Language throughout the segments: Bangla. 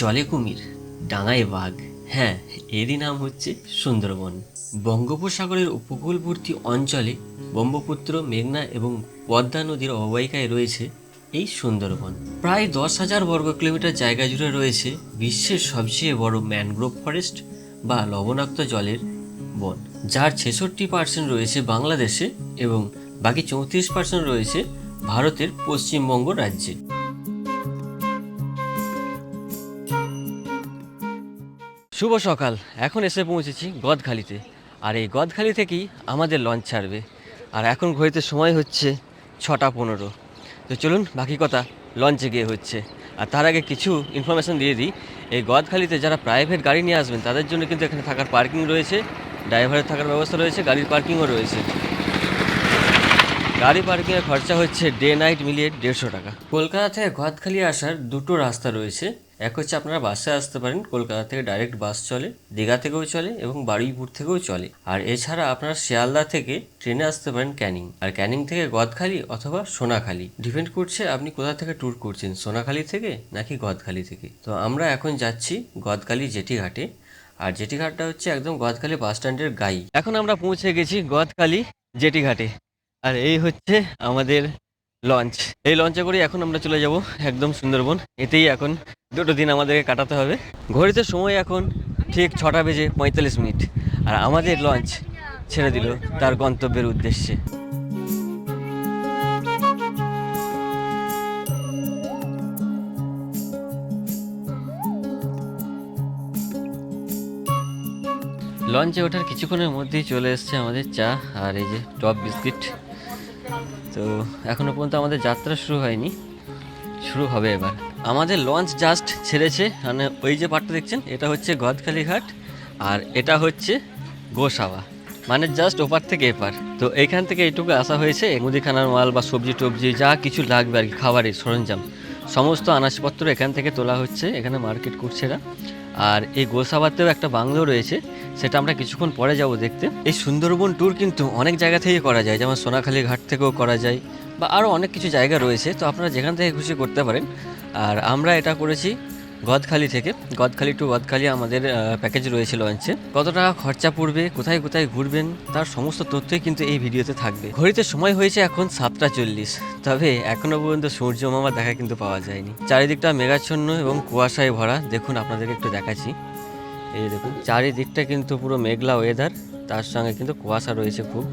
জলে কুমির ডাঙায় বাঘ হ্যাঁ এরই নাম হচ্ছে সুন্দরবন। বঙ্গোপসাগরের উপকূলবর্তী অঞ্চলে ব্রহ্মপুত্র, মেঘনা এবং পদ্মা নদীর অববাহিকায় রয়েছে এই সুন্দরবন। প্রায় দশ হাজার বর্গ কিলোমিটার জায়গা জুড়ে রয়েছে বিশ্বের সবচেয়ে বড় ম্যানগ্রোভ ফরেস্ট বা লবণাক্ত জলের বন, যার ছেষট্টি পার্সেন্ট রয়েছে বাংলাদেশে এবং বাকি চৌত্রিশ পার্সেন্ট রয়েছে ভারতের পশ্চিমবঙ্গ রাজ্যে। শুভ সকাল। এখন এসে পৌঁছেছি গদখালিতে। আর এই গদখালি থেকেই আমাদের লঞ্চ ছাড়বে। আর এখন ঘড়িতে সময় হচ্ছে ছটা পনেরো। তো চলুন, বাকি কথা লঞ্চে গিয়ে হচ্ছে। আর তার আগে কিছু ইনফরমেশন দিয়ে দিই। এই গদখালিতে যারা প্রাইভেট গাড়ি নিয়ে আসবেন, তাদের জন্য কিন্তু এখানে থাকার পার্কিং রয়েছে। ড্রাইভারের থাকার ব্যবস্থা রয়েছে, গাড়ির পার্কিংও রয়েছে। গাড়ি পার্কিংয়ের খরচা হচ্ছে ডে নাইট মিলিয়ে দেড়শো টাকা। কলকাতা থেকে গদখালি আসার দুটো রাস্তা রয়েছে। এক হচ্ছে আপনারা বাসে আসতে পারেন, কলকাতা থেকে ডাইরেক্ট বাস চলে, দীঘা থেকেও চলে এবং বারুইপুর থেকেও চলে। আর এছাড়া আপনারা শিয়ালদা থেকে ট্রেনে আসতে পারেন ক্যানিং। আর ক্যানিং থেকে গদখালি অথবা সোনাখালি। ডিপেন্ড করছে আপনি কোথা থেকে ট্যুর করছেন, সোনাখালি থেকে নাকি গদখালি থেকে। তো আমরা এখন যাচ্ছি গদখালি জেটি ঘাটে আর জেটি ঘাটটা হচ্ছে একদম গদখালি বাস স্ট্যান্ডের গাই। এখন আমরা পৌঁছে গেছি গদখালি জেটি ঘাটে আর এই হচ্ছে আমাদের লঞ্চ। এই লঞ্চে করে এখন আমরা চলে যাব, একদম সুন্দরবন। এতেই এখন দুটো দিন আমাদেরকে কাটাতে হবে। ঘড়িতে সময় এখন ঠিক ছটা বেজে পঁয়তাল্লিশ মিনিট। আর আমাদের লঞ্চ ছেড়ে দিল তার গন্তব্যের উদ্দেশ্যে। লঞ্চে ওঠার কিছুক্ষণের মধ্যেই চলে এসছে আমাদের চা আর এই যে টপ বিস্কিট। তো এখনও পর্যন্ত আমাদের যাত্রা শুরু হয়নি। শুরু হবে এবার। আমাদের লঞ্চ জাস্ট ছেড়েছে মানে ওই যে পাটটা দেখছেন, এটা হচ্ছে গদখালি ঘাট আর এটা হচ্ছে গোসাবা মানে জাস্ট ওপার থেকে এপার। তো এইখান থেকে এইটুকু আসা হয়েছে, মুদিখানার মাল বা সবজি টবজি, যা কিছু লাগবে আর কি, খাবারের সরঞ্জাম। সমস্ত আনাজপত্র এখান থেকে তোলা হচ্ছে, এখানে মার্কেট করছে এরা। আর এই গোসাবাতেও একটা বাংলো রয়েছে, সেটা আমরা কিছুক্ষণ পরে যাব দেখতে। এই সুন্দরবন ট্যুর কিন্তু অনেক জায়গা থেকে করা যায়, যেমন সোনাখালী ঘাট থেকেও করা যায়, বা আরও অনেক কিছু জায়গা রয়েছে, তো আপনারা যেখান থেকে খুশি করতে পারেন। আর আমরা এটা করেছি গদখালি থেকে। গদখালি টু গদখালি আমাদের প্যাকেজ রয়েছে লঞ্চে কত টাকা খরচা পড়বে, কোথায় কোথায় ঘুরবেন, তার সমস্ত তথ্যই কিন্তু এই ভিডিওতে থাকবে। ঘড়িতে সময় হয়েছে এখন সাতটা চল্লিশ, তবে এখনও পর্যন্ত সূর্য মামা দেখা কিন্তু পাওয়া যায়নি। চারিদিকটা মেঘাচ্ছন্ন এবং কুয়াশায় ভরা। দেখুন, আপনাদেরকে একটু দেখাচ্ছি। এই দেখুন, চারিদিকটা কিন্তু পুরো মেঘলা ওয়েদার তার সঙ্গে কিন্তু কুয়াশা রয়েছে খুব।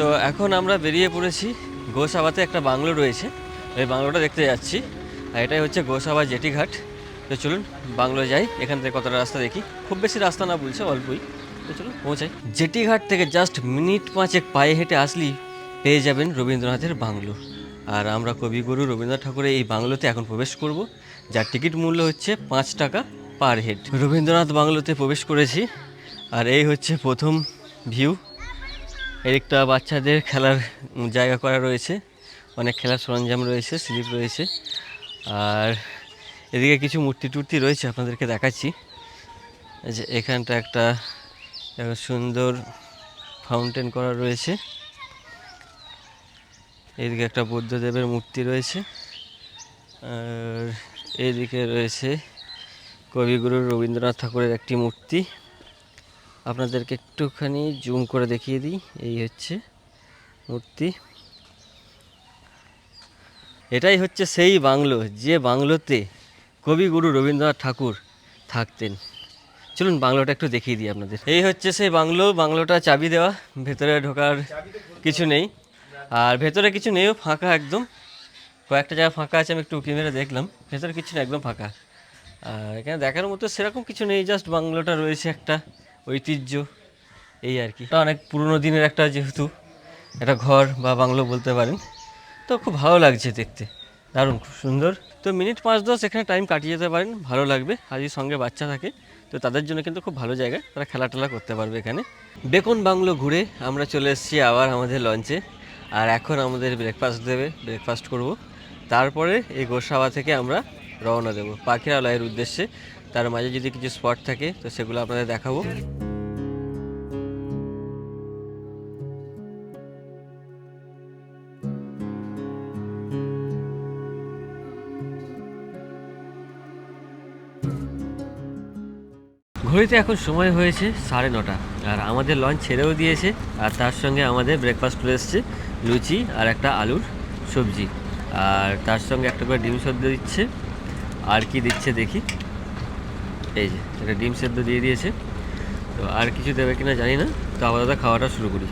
তো এখন আমরা বেরিয়ে পড়েছি গোসাবাতে একটা বাংলো রয়েছে। ওই বাংলোটা দেখতে যাচ্ছি। আর এটাই হচ্ছে গোসাবা জেটিঘাট তো চলুন বাংলো যাই। এখান থেকে কতটা রাস্তা দেখি। খুব বেশি রাস্তা না বলছে, অল্পই। তো চলুন পৌঁছাই। জেটিঘাট থেকে জাস্ট মিনিট পাঁচেক পায়ে হেঁটে আসলেই পেয়ে যাবেন রবীন্দ্রনাথের বাংলো। আর আমরা কবিগুরু রবীন্দ্রনাথ ঠাকুরের এই বাংলোতে এখন প্রবেশ করব। যার টিকিট মূল্য হচ্ছে পাঁচ টাকা পার হেড। রবীন্দ্রনাথ বাংলোতে প্রবেশ করেছি। আর এই হচ্ছে প্রথম ভিউ। এদিকটা বাচ্চাদের খেলার জায়গা করা রয়েছে। অনেক খেলার সরঞ্জাম রয়েছে, স্লিপ রয়েছে। আর এদিকে কিছু মূর্তি টুর্তি রয়েছে, আপনাদেরকে দেখাচ্ছি। যে এখানটা একটা সুন্দর ফাউন্টেন করা রয়েছে। এদিকে একটা বুদ্ধদেবের মূর্তি রয়েছে। আর এদিকে রয়েছে কবিগুরু রবীন্দ্রনাথ ঠাকুরের একটি মূর্তি। আপনাদেরকে একটুখানি জুম করে দেখিয়ে দিই। এই হচ্ছে মূর্তি। এটাই হচ্ছে সেই বাংলো, যে বাংলোতে কবিগুরু রবীন্দ্রনাথ ঠাকুর থাকতেন। চলুন বাংলোটা একটু দেখিয়ে দিই আপনাদের। এই হচ্ছে সেই বাংলো, বাংলোটা চাবি দেওয়া, ভেতরে ঢোকার কিছু নেই। আর ভেতরে কিছু নেইও, ফাঁকা একদম। কয়েকটা জায়গা ফাঁকা আছে, আমি একটু উঁকি মেরে দেখলাম। ভেতরে কিছু না একদম ফাঁকা। আর এখানে দেখার মতো সেরকম কিছু নেই, জাস্ট বাংলোটা রয়েছে একটা। ঐতিহ্য, এই আর কি। অনেক পুরনো দিনের একটা যেহেতু একটা ঘর বা বাংলো বলতে পারেন। তো খুব ভালো লাগছে দেখতে। দারুণ, খুব সুন্দর। তো মিনিট পাঁচ দশ এখানে টাইম কাটিয়ে যেতে পারেন, ভালো লাগবে। আর সঙ্গে বাচ্চা থাকে, তো তাদের জন্য কিন্তু খুব ভালো জায়গা। তারা খেলা টেলা করতে পারবে এখানে। বেকন বাংলো ঘুরে আমরা চলে এসেছি আবার আমাদের লঞ্চে আর এখন আমাদের ব্রেকফাস্ট দেবে ব্রেকফাস্ট করব। তারপরে এই গোসাবা থেকে আমরা রওনা দেবো, পাখিরালয়ের উদ্দেশ্যে। তার মাঝে যদি কিছু স্পট থাকে, তো সেগুলো আপনাদের দেখাবো। ঘড়িতে এখন সময় হয়েছে সাড়ে নটা, আর আমাদের লঞ্চ ছেড়েও দিয়েছে, আর তার সঙ্গে আমাদের ব্রেকফাস্ট করে এসছে, লুচি আর একটা আলুর সবজি। আর তার সঙ্গে একটা করে ডিম সদ্য দিচ্ছে, আর কি দিচ্ছে দেখি। এই যে, এটা ডিম সেদ্ধ দিয়ে দিয়েছে। তো আর কিছু দেবে কিনা জানি না, তো আপাতত খাওয়াটা শুরু করি।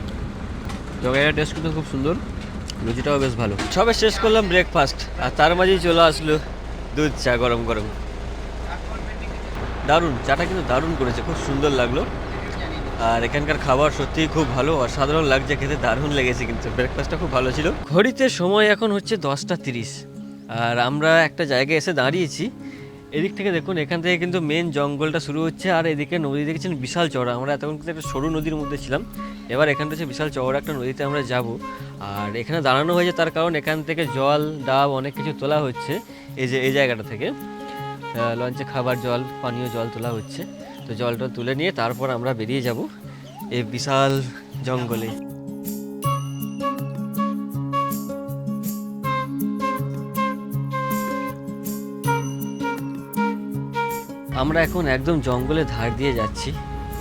তরকারিটা টেস্ট কিন্তু খুব সুন্দর, লুচিটাও বেশ ভালো। সবে শেষ করলাম ব্রেকফাস্ট আর তার মাঝেই চলে আসলো দুধ চা গরম গরম। দারুণ, চাটা কিন্তু দারুণ করেছে, খুব সুন্দর লাগল। আর এখানকার খাবার সত্যিই খুব ভালো, অসাধারণ লাগছে, খেতে দারুণ লেগেছে কিন্তু ব্রেকফাস্টটা খুব ভালো ছিল। ঘড়িতে সময় এখন হচ্ছে দশটা তিরিশ, আর আমরা একটা জায়গায় এসে দাঁড়িয়েছি। এদিক থেকে দেখুন, এখান থেকে কিন্তু মেন জঙ্গলটা শুরু হচ্ছে আর এদিকে নদী দেখেছেন বিশাল চড়া আমরা এতক্ষণ কিন্তু একটা সরু নদীর মধ্যে ছিলাম। এবার এখানটা হচ্ছে বিশাল চওড়া একটা নদীতে আমরা যাব। আর এখানে দাঁড়ানো হয়েছে তার কারণ এখান থেকে জল, ডাব অনেক কিছু তোলা হচ্ছে। এই যে, এই জায়গাটা থেকে। লঞ্চে খাবার জল, পানীয় জল তোলা হচ্ছে। তো জলটা তুলে নিয়ে তারপর আমরা বেরিয়ে যাব এই বিশাল জঙ্গলে। আমরা এখন একদম জঙ্গলের ধার দিয়ে যাচ্ছি।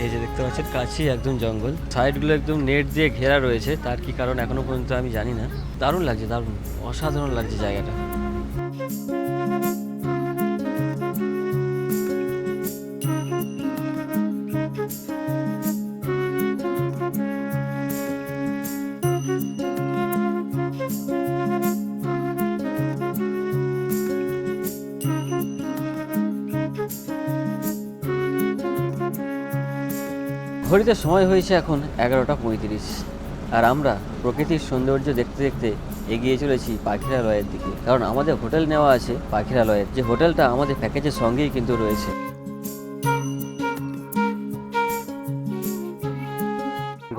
এই যে দেখতে পাচ্ছেন, কাছেই একদম জঙ্গল। সাইডগুলো একদম নেট দিয়ে ঘেরা রয়েছে। তার কি কারণ এখনও পর্যন্ত আমি জানি না। দারুণ লাগছে, দারুণ। অসাধারণ লাগছে জায়গাটা। ঘড়িতে সময় হয়েছে এখন এগারোটা পঁয়ত্রিশ, আর আমরা প্রকৃতির সৌন্দর্য দেখতে দেখতে এগিয়ে চলেছি পাখিরালয়ের দিকে। কারণ আমাদের হোটেল নেওয়া আছে পাখিরালয়ের। যে হোটেলটা আমাদের প্যাকেজের সঙ্গেই কিন্তু রয়েছে।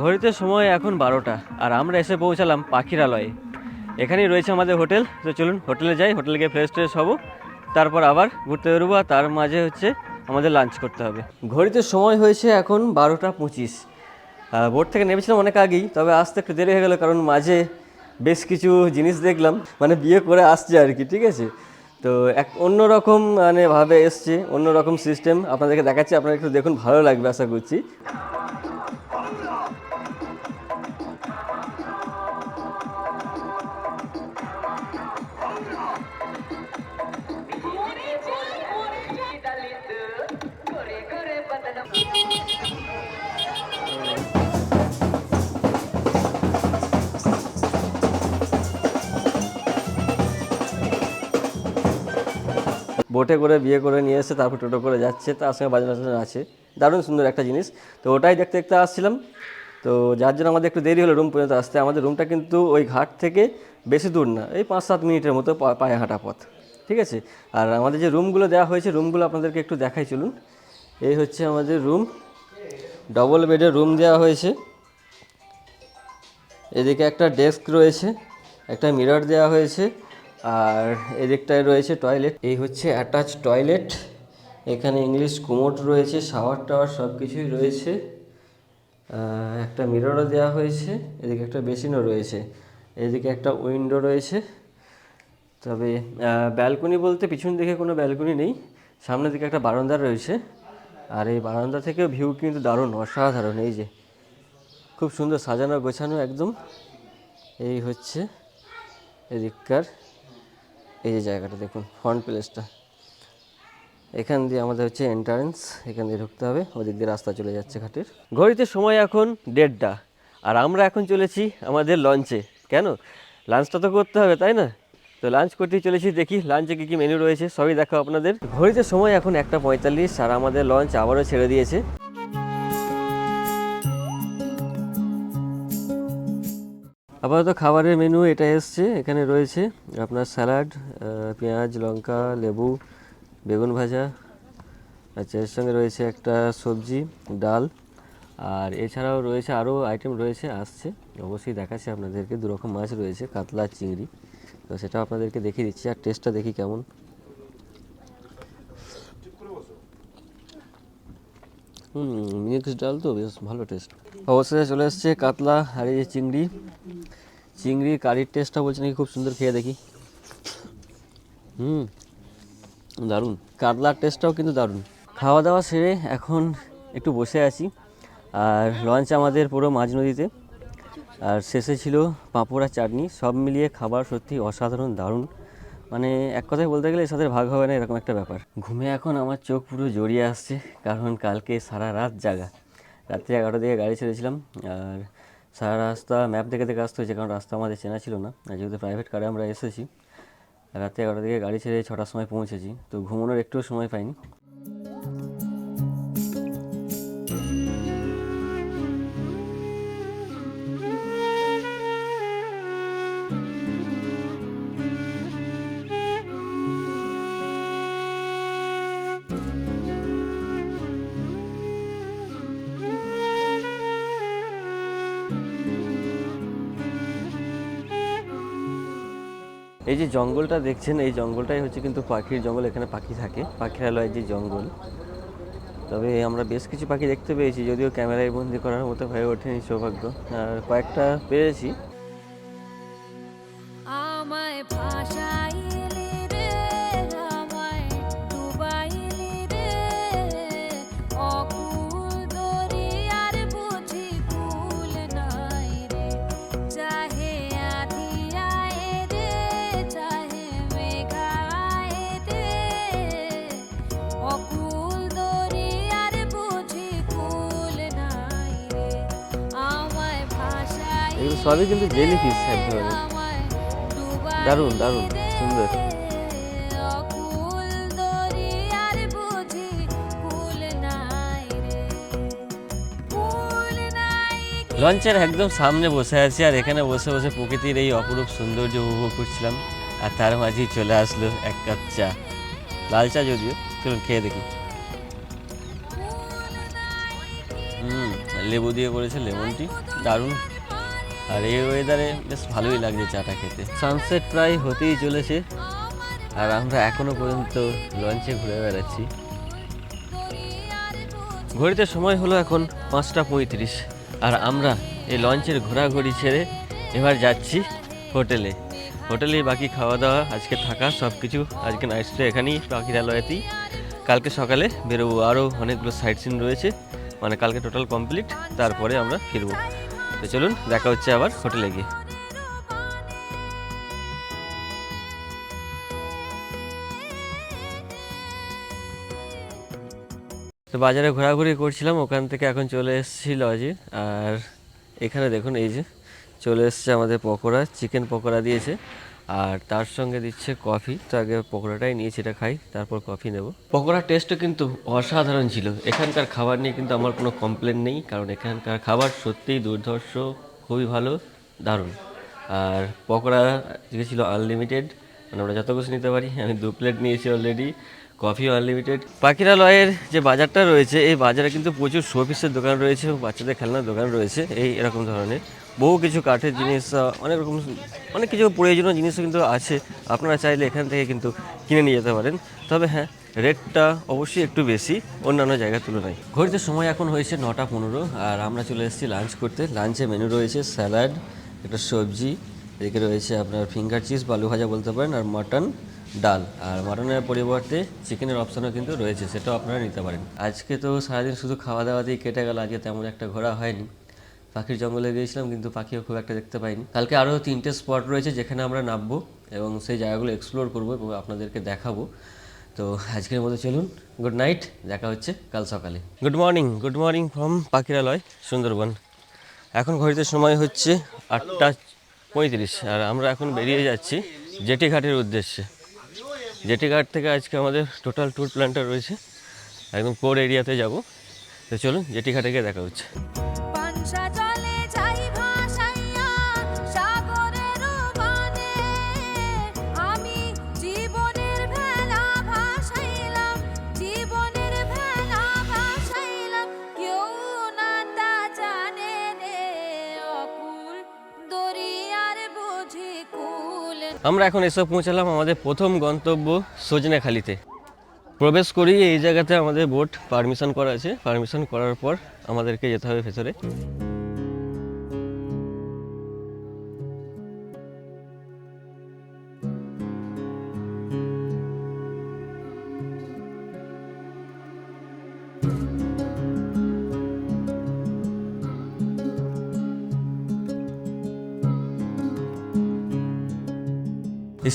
ঘড়িতে সময় এখন বারোটা, আর আমরা এসে পৌঁছালাম পাখিরালয়ে। এখানেই রয়েছে আমাদের হোটেল। তো চলুন হোটেলে যাই, হোটেলে গিয়ে ফ্রেশ ট্রেশ হব। তারপর আবার ঘুরতে বেরোবো, আর তার মাঝে হচ্ছে আমাদের লাঞ্চ করতে হবে। ঘড়িতে সময় হয়েছে এখন বারোটা পঁচিশ। বোট থেকে নেমেছিলাম অনেক আগেই, তবে আসতে একটু দেরি হয়ে গেলো কারণ মাঝে বেশ কিছু জিনিস দেখলাম মানে বিয়ে করে আসছে আর কি, ঠিক আছে? তো এক অন্যরকম মানে ভাবে এসছে অন্যরকম সিস্টেম আপনাদেরকে দেখাচ্ছি, আপনারা একটু দেখুন, ভালো লাগবে, আশা করছি। বোটে করে বিয়ে করে নিয়ে এসে তারপর টোটো করে যাচ্ছে, তার সঙ্গে বাজানো টাজানো আছে। দারুণ সুন্দর একটা জিনিস। তো ওটাই দেখতে দেখতে আসছিলাম। তো যার জন্য আমাদের একটু দেরি হলো রুম পর্যন্ত আসতে। আমাদের রুমটা কিন্তু ওই ঘাট থেকে বেশি দূর না, এই পাঁচ সাত মিনিটের মতো পায়ে হাঁটা পথ। ঠিক আছে? আর আমাদের যে রুমগুলো দেওয়া হয়েছে রুমগুলো আপনাদেরকে একটু দেখাই চলুন। এই হচ্ছে আমাদের রুম ডবল বেডের রুম দেওয়া হয়েছে। এদিকে একটা ডেস্ক রয়েছে, একটা মিরর দেওয়া হয়েছে। আর এদিকটায় রয়েছে টয়লেট এই হচ্ছে অ্যাটাচ টয়লেট এখানে ইংলিশ কুমোট রয়েছে শাওয়ার টাওয়ার সব কিছুই রয়েছে একটা মিররও দেওয়া হয়েছে, এদিকে একটা বেসিনও রয়েছে, এদিকে একটা উইন্ডো রয়েছে, তবে ব্যালকনি বলতে পিছন দিকে কোনো ব্যালকনি নেই, সামনের দিকে একটা বারান্দা রয়েছে, আর এই বারান্দা থেকে ভিউ কিন্তু দারুণ, অসাধারণ, এই যে, খুব সুন্দর সাজানো গোছানো একদম, এই হচ্ছে এদিককার এই যে জায়গাটা দেখুন ফ্রন্ট প্লেসটা এখান দিয়ে আমাদের হচ্ছে এন্ট্রান্স এখান দিয়ে ঢুকতে হবে, ওদিক দিয়ে রাস্তা চলে যাচ্ছে ঘাটের। ঘড়িতে সময় এখন দেড়টা, আর আমরা এখন চলেছি আমাদের লঞ্চে কেন? লাঞ্চটা তো করতে হবে, তাই না? তো লাঞ্চ করতেই চলেছি, দেখি লাঞ্চে কী কী মেনু রয়েছে, সবই দেখো আপনাদের। ঘড়িতে সময় এখন একটা পঁয়তাল্লিশ, আর আমাদের লঞ্চ আবারও ছেড়ে দিয়েছে। আপাতত খাবারের মেনু এটা এসছে, এখানে রয়েছে আপনার স্যালাড পেঁয়াজ, লঙ্কা, লেবু, বেগুন ভাজা আচ্ছা এর সঙ্গে রয়েছে একটা সবজি, ডাল, আর এছাড়াও রয়েছে আরও আইটেম রয়েছে, আসছে। অবশ্যই দেখাচ্ছি আপনাদেরকে, দুরকম মাছ রয়েছে, কাতলা, চিংড়ি। তো সেটাও আপনাদেরকে দেখিয়ে দিচ্ছি, আর টেস্টটা দেখি কেমন। মিক্স ডাল তো, বেশ ভালো টেস্ট অবশ্যই চলে এসছে কাতলা আর এই চিংড়ি। চিংড়ি কারির টেস্টটা বলছে নাকি খুব সুন্দর খেয়ে দেখি। হুম, দারুণ। কাতলার টেস্টটাও কিন্তু দারুণ। খাওয়া দাওয়া সেরে এখন একটু বসে আছি। আর লঞ্চ আমাদের পুরো মাঝ নদীতে। আর শেষে ছিল পাঁপড় চাটনি। সব মিলিয়ে খাবার সত্যি অসাধারণ, দারুণ। মানে এক কথায় বলতে গেলে এর সাথে ভাগ হবে না, এরকম একটা ব্যাপার। ঘুমে এখন আমার চোখ পুরো জড়িয়ে আসছে, কারণ কালকে সারা রাত জাগা। রাত্রি এগারোটা দিকে গাড়ি ছেড়েছিলাম, আর সারা রাস্তা ম্যাপ দেখে দেখে আসতে হয়েছে, কারণ রাস্তা আমাদের চেনা ছিল না। যেহেতু প্রাইভেট কারে আমরা এসেছি, রাত্রি এগারোটা দিকে গাড়ি ছেড়ে ছটার সময় পৌঁছেছি, তো ঘুমানোর একটুও সময় পাইনি। এই যে জঙ্গলটা দেখছেন, এই জঙ্গলটাই হচ্ছে কিন্তু পাখির জঙ্গল, এখানে পাখি থাকে। পাখিরালয়ের যে জঙ্গল। তবে আমরা বেশ কিছু পাখি দেখতে পেয়েছি, যদিও ক্যামেরায় বন্দি করার মতো হয়ে ওঠেনি সৌভাগ্য। আর কয়েকটা পেয়েছি। এগুলো সবই কিন্তু জেলি ফিস এক ধরনের দারুণ দারুণ, সুন্দর। লঞ্চের একদম সামনে বসে আছি আর এখানে বসে বসে প্রকৃতির এই অপরূপ সৌন্দর্য উপভোগ করছিলাম আর তার মাঝেই চলে আসলো এক কাপ চা। লাল চা যদিও, চলুন খেয়ে দেখি। হুম, লেবু দিয়ে করেছে লেমন টি দারুণ। আর এই ওয়েদারে বেশ ভালোই লাগছে চাটা খেতে। সানসেট প্রায় হতেই চলেছে। আর আমরা এখনও পর্যন্ত লঞ্চে ঘুরে বেড়াচ্ছি। ঘড়িতে সময় হলো এখন পাঁচটা পঁয়ত্রিশ। আর আমরা এই লঞ্চের ঘোরাঘুরি ছেড়ে এবার যাচ্ছি হোটেলে। হোটেলে বাকি খাওয়া দাওয়া আজকে থাকা সব কিছু আজকে নাইট স্টে এখানেই পাখিরালয়তেই কালকে সকালে বেরোবো। আরও অনেকগুলো সাইট সিন রয়েছে। মানে কালকে টোটাল কমপ্লিট তারপরে আমরা ফিরবো। তো চলুন, দেখা হচ্ছে আবার হোটেলে গিয়ে। তো বাজারে ঘোরাঘুরি করছিলাম, ওখান থেকে এখন চলে এসেছি লজে আর এখানে দেখুন, এই যে চলে এসছে আমাদের পকোড়া চিকেন পকোড়া দিয়েছে। আর তার সঙ্গে দিচ্ছে কফি। তো আগে পকোড়াটাই নিয়ে সেটা খাই, তারপর কফি নেব। পকোড়ার টেস্টও কিন্তু অসাধারণ ছিল। এখানকার খাবার নিয়ে কিন্তু আমার কোনো কমপ্লেন নেই, কারণ এখানকার খাবার সত্যিই দুর্ধর্ষ, খুবই ভালো, দারুণ। আর পকোড়া ছিল আনলিমিটেড মানে আমরা যত কিছু নিতে পারি, আমি দু প্লেট নিয়েছি অলরেডি কফিও আনলিমিটেড। পাখিরালয়ের যে বাজারটা রয়েছে, এই বাজারে কিন্তু প্রচুর শোপিসের দোকান রয়েছে এবং বাচ্চাদের খেলনার দোকান রয়েছে, এই এরকম ধরনের। বহু কিছু কাঠের জিনিস অনেক রকম, অনেক কিছু প্রয়োজনীয় জিনিসও কিন্তু আছে। আপনারা চাইলে এখান থেকে কিন্তু কিনে নিয়ে যেতে পারেন। তবে হ্যাঁ রেটটা অবশ্যই একটু বেশি, অন্যান্য জায়গার তুলনায়। ঘড়িতে সময় এখন হয়েছে নটা পনেরো, আর আমরা চলে এসেছি লাঞ্চ করতে। লাঞ্চে মেনু রয়েছে স্যালাড একটা সবজি, এদিকে রয়েছে আপনার ফিঙ্গার চিজ বা আলু ভাজা বলতে পারেন, আর মাটন ডাল। আর মাটনের পরিবর্তে চিকেনের অপশনও কিন্তু রয়েছে, সেটাও আপনারা নিতে পারেন। আজকে তো সারাদিন শুধু খাওয়া দাওয়া দাওয়াতেই কেটে গেল আজকে তেমন একটা ঘোরা হয়নি। পাখির জঙ্গলে গিয়েছিলাম, কিন্তু পাখিও খুব একটা দেখতে পাইনি। কালকে আরও তিনটে স্পট রয়েছে যেখানে আমরা নামবো এবং সেই জায়গাগুলো এক্সপ্লোর করব এবং আপনাদেরকে দেখাবো। তো আজকের মতো চলুন গুড নাইট দেখা হচ্ছে কাল সকালে। Good morning good morning from Pakhiralay, Sundarban. এখন ঘড়িতে সময় হচ্ছে আটটা পঁয়ত্রিশ, আর আমরা এখন বেরিয়ে যাচ্ছি জেটি ঘাটের উদ্দেশ্যে। জেটি ঘাট থেকে আজকে আমাদের টোটাল ট্যুর প্ল্যানটা রয়েছে। একদম কোর এরিয়াতে যাব। তো চলুন জেটি ঘাটে গিয়ে দেখা হচ্ছে। আমরা এখন এসে পৌঁছালাম আমাদের প্রথম গন্তব্য সজনেখালিতে। প্রবেশ করি এই জায়গাতে আমাদের বোট পারমিশন করা আছে। পারমিশন করার পর আমাদেরকে যেতে হবে ভেতরে।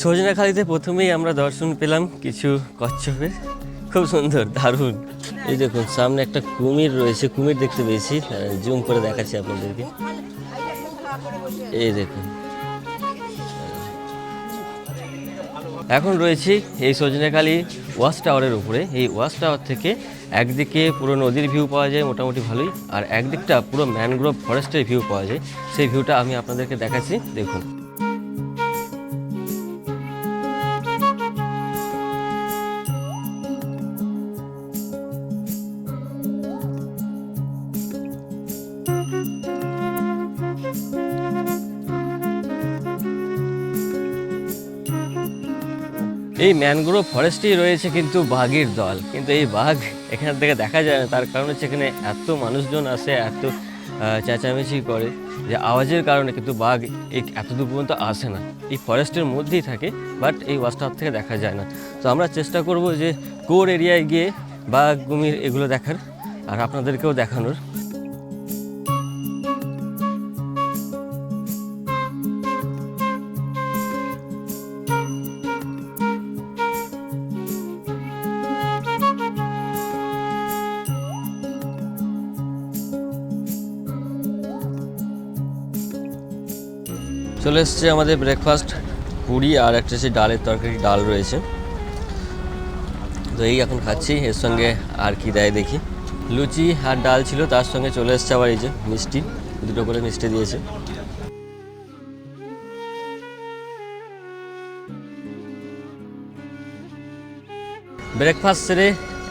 সজনাখালিতে প্রথমেই আমরা দর্শন পেলাম কিছু কচ্ছপের। খুব সুন্দর, দারুণ। এই দেখুন, সামনে একটা কুমির রয়েছে, কুমির দেখতে পেয়েছি। জুম করে দেখাচ্ছি আপনাদেরকে। এই দেখুন। এখন রয়েছি এই সজনেখালি ওয়াশ টাওয়ারের উপরে। এই ওয়াশ টাওয়ার থেকে একদিকে পুরো নদীর ভিউ পাওয়া যায়, মোটামুটি ভালোই। আর একদিকটা পুরো ম্যানগ্রোভ ফরেস্টের ভিউ পাওয়া যায়। সেই ভিউটা আমি আপনাদেরকে দেখাচ্ছি। দেখুন। এই ম্যানগ্রোভ ফরেস্টেই রয়েছে কিন্তু বাঘের দল। কিন্তু এই বাঘ এখান থেকে দেখা যায় না। তার কারণ হচ্ছে এখানে এত মানুষজন আসে, এত চেঁচামেচি করে যে আওয়াজের কারণে কিন্তু বাঘ এই এত দূর পর্যন্ত আসে না। এই ফরেস্টের মধ্যেই থাকে বাট এই ওয়াচ টাওয়ার থেকে দেখা যায় না। তো আমরা চেষ্টা করব যে কোর এরিয়ায় গিয়ে বাঘ, কুমির এগুলো দেখার, আর আপনাদেরকেও দেখানোর। এসছে আমাদের ব্রেকফাস্ট পুরি আর একটা হচ্ছে ডালের তরকারি, ডাল রয়েছে। তো এই এখন খাচ্ছি, এর সঙ্গে আর কি দেয় দেখি। লুচি আর ডাল ছিল, তার সঙ্গে চলে এসছে আবার এই যে মিষ্টি, দুটো করে মিষ্টি দিয়েছে। ব্রেকফাস্ট সেরে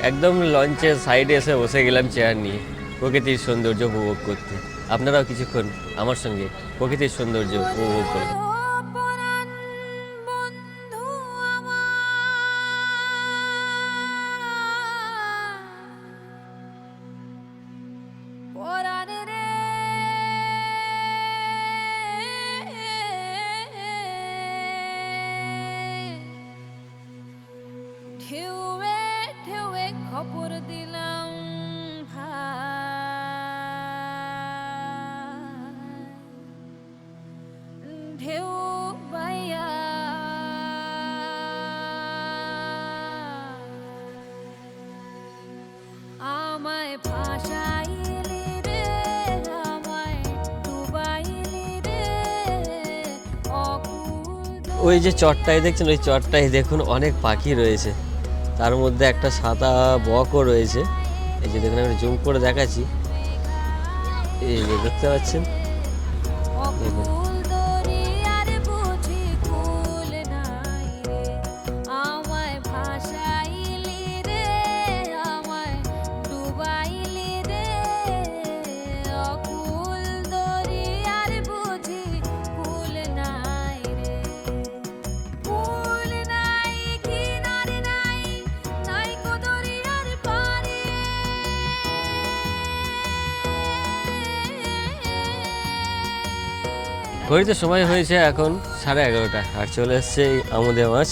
একদম লঞ্চের সাইডে এসে বসে গেলাম চেয়ার নিয়ে। প্রকৃতির সৌন্দর্য উপভোগ করতে। আপনারাও কিছুক্ষণ আমার সঙ্গে প্রকৃতির সৌন্দর্য উপভোগ করুন। ওই যে চটটাই দেখছেন, ওই চটটাই দেখুন অনেক পাখি রয়েছে। তার মধ্যে একটা সাদা বকও রয়েছে। এই যে দেখুন, আমি জুম করে দেখাচ্ছি। এই যে দেখতে পাচ্ছেন? ঘড়িতে সময় হয়েছে এখন সাড়ে এগারোটা। আর চলে এসছে এই আমুদে মাছ।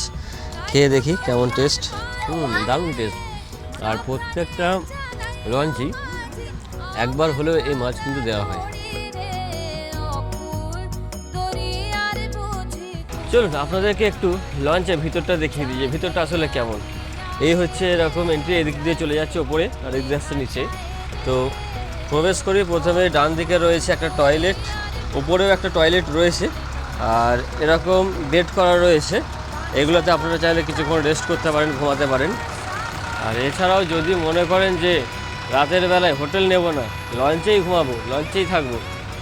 খেয়ে দেখি কেমন টেস্ট হুম, দারুণ টেস্ট আর প্রত্যেকটা লঞ্চই একবার হলেও এই মাছ কিন্তু দেওয়া হয়। চলুন, আপনাদেরকে একটু লঞ্চের ভিতরটা দেখিয়ে দিই যে ভিতরটা আসলে কেমন। এই হচ্ছে এরকম এন্ট্রি এদিক দিয়ে চলে যাচ্ছে ওপরে আর এদিক দিয়ে আসছে নিচে। তো প্রবেশ করি, প্রথমে ডান দিকে রয়েছে একটা টয়লেট উপরেও একটা টয়লেট রয়েছে, আর এরকম বেড করা রয়েছে। এগুলোতে আপনারা চাইলে কিছুক্ষণ রেস্ট করতে পারেন, ঘুমাতে পারেন। আর এছাড়াও যদি মনে করেন যে রাতের বেলায় হোটেল নেব না, লঞ্চেই ঘুমাবো, লঞ্চেই থাকব,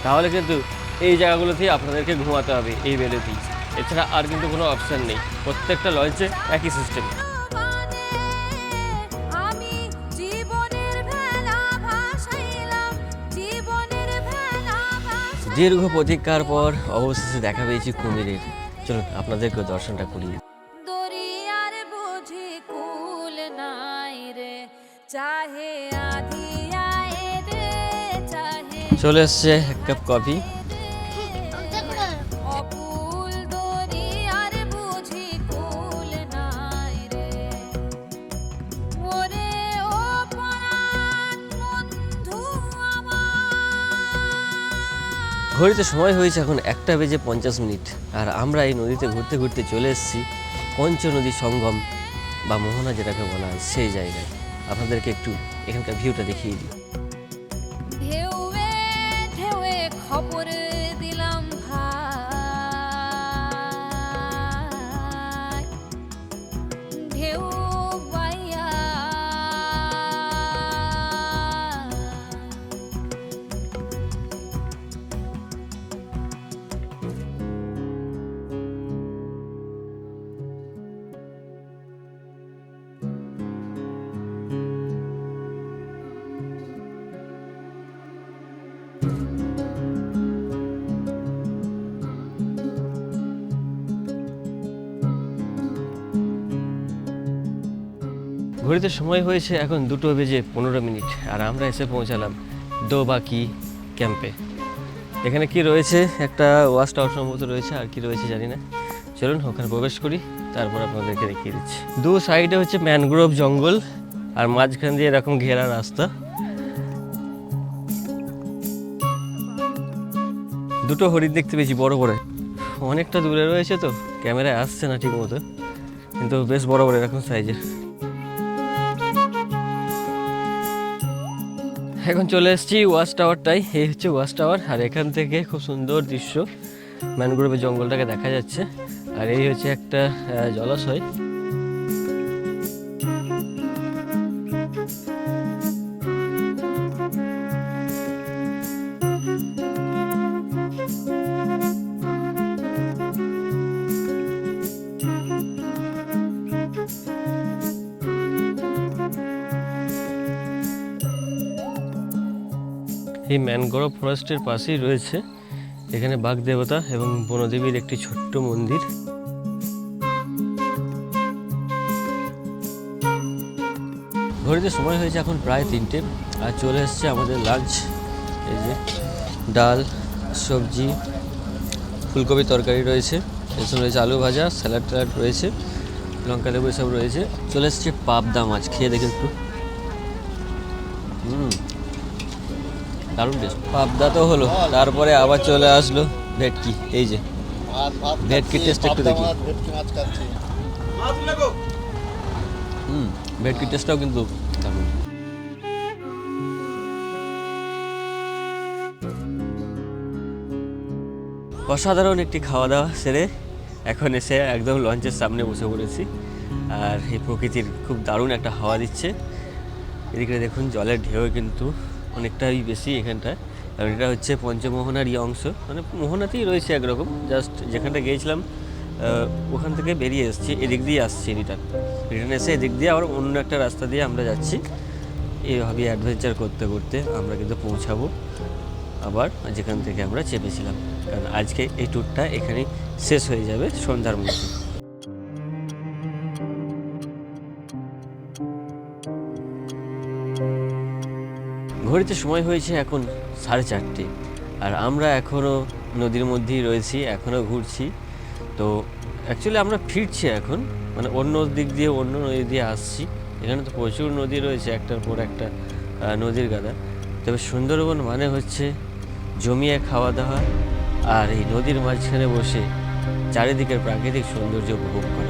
তাহলে কিন্তু এই জায়গাগুলোতেই আপনাদেরকে ঘুমাতে হবে, এই বেলেতেই এছাড়া আর কিন্তু কোনো অপশান নেই, প্রত্যেকটা লঞ্চে একই সিস্টেম দীর্ঘ প্রতীক্ষার পর অবশেষে দেখা পেয়েছি কুমিরের চলুন আপনাদেরকে দর্শনটা করি দিই। দরিয়ার বুঝি কুল নাই রে চাহে আধি আয়ে রে চাহে চলে এসছে এক কাপ কফি ঘড়িতে সময় হয়েছে এখন একটা বেজে পঞ্চাশ মিনিট। আর আমরা এই নদীতে ঘুরতে ঘুরতে চলে এসেছি পঞ্চ নদী সঙ্গম, বা মোহনা যেটাকে বলা হয়, সেই জায়গায়। আপনাদেরকে একটু এখানকার ভিউটা দেখিয়ে দিই। ঘড়িতে সময় হয়েছে এখন দুটো বেজে পনেরো মিনিট, আর আমরা এসে পৌঁছালাম দোবাকি ক্যাম্পে। এখানে কি রয়েছে? একটা ওয়াশ টাওয়ার সম্ভবত রয়েছে, আর কি রয়েছে জানি না। চলুন, ওখানে প্রবেশ করি, তারপর আপনাদেরকে দেখিয়ে দিচ্ছি। দু সাইডে হচ্ছে ম্যানগ্রোভ জঙ্গল, আর মাঝখান দিয়ে এরকম ঘেরা রাস্তা। দুটো হরিণ দেখতে পেয়েছি, বড় বড়। অনেকটা দূরে রয়েছে তো, ক্যামেরায় আসছে না ঠিক মতো কিন্তু বেশ বড় বড় এরকম সাইজের। এখন চলে এসেছি ওয়াচ টাওয়ারটাই। এই হচ্ছে ওয়াচ টাওয়ার। আর এখান থেকে খুব সুন্দর দৃশ্য। ম্যানগ্রোভের জঙ্গলটাকে দেখা যাচ্ছে। আর এই হচ্ছে একটা জলাশয়। এই ম্যানগ্রোভ ফরেস্টের পাশেই রয়েছে এখানে বাঘ দেবতা এবং বনদেবীর একটি ছোট্ট মন্দির। ঘড়িতে সময় হয়েছে এখন প্রায় তিনটে আর চলে এসছে আমাদের লাঞ্চ এই যে ডাল, সবজি, ফুলকপি তরকারি রয়েছে এসব রয়েছে আলু ভাজা, স্যালাড ট্যালাড রয়েছে, লঙ্কা লেবু এসব রয়েছে। চলে এসছে পাবদা মাছ, খেয়ে দেখে একটু। দারুণ টেস্ট পাবদা তো হলো তারপরে আবার চলে আসলো ভেটকি এই যে। ভেটকি টেস্ট একটু দেখি। হুম ভেটকি টেস্টটাও কিন্তু দারুণ। অসাধারণ একটি খাওয়া দাওয়া সেরে এখন এসে একদম লঞ্চের সামনে বসে পড়েছি। আর এই প্রকৃতির খুব দারুণ একটা হাওয়া দিচ্ছে। এদিকে দেখুন জলের ঢেউ কিন্তু অনেকটাই বেশি এখানটায়। কারণ এটা হচ্ছে পঞ্চমোহনার পঞ্চমোহনারই অংশ। মানে মোহনাতেই রয়েছে একরকম। জাস্ট যেখানটা গিয়েছিলাম ওখান থেকে বেরিয়ে এসেছি। এদিক দিয়ে আসছি রিটার্ন। রিটার্ন এসে এদিক দিয়ে আবার অন্য একটা রাস্তা দিয়ে আমরা যাচ্ছি। এইভাবে অ্যাডভেঞ্চার করতে করতে আমরা কিন্তু পৌঁছাবো। আবার যেখান থেকে আমরা চেপেছিলাম। কারণ আজকে এই ট্যুরটা এখানেই শেষ হয়ে যাবে সন্ধ্যার মধ্যে। ঘড়িতে সময় হয়েছে এখন সাড়ে চারটে। আর আমরা এখনও নদীর মধ্যেই রয়েছি এখনও ঘুরছি। তো অ্যাকচুয়ালি আমরা ফিরছি এখন মানে অন্য দিক দিয়ে, অন্য নদী দিয়ে আসছি। এখানে তো প্রচুর নদী রয়েছে, একটার পর একটা নদীর গাদা। তবে সুন্দরবন মানে হচ্ছে জমিয়ে খাওয়া দাওয়া আর এই নদীর মাঝখানে বসে চারিদিকের প্রাকৃতিক সৌন্দর্য উপভোগ করা।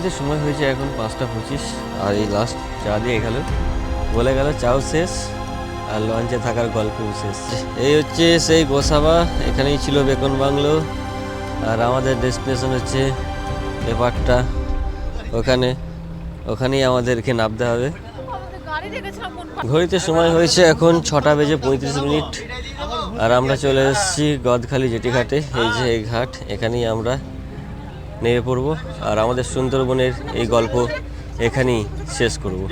ঘড়িতে সময় হয়েছে, এখন পাঁচটা পঁচিশ। আর এই লাস্ট চা দিয়ে গেল। বলে গেল, চাও শেষ, আর লঞ্চে থাকার গল্পও শেষ। এই হচ্ছে সেই গোসাবা, এখানেই ছিল বেকন বাংলো। আর আমাদের ডেস্টিনেশন হচ্ছে এপারটা ওখানে, ওখানেই আমাদেরকে নামতে হবে। ঘড়িতে সময় হয়েছে এখন ছটা বেজে পঁয়ত্রিশ মিনিট। আর আমরা চলে এসেছি গদখালি জেটি ঘাটে এই যে এই ঘাট, এখানেই আমরা নেমে পড়ব। আর আমাদের সুন্দরবনের এই গল্প এখানেই শেষ করব।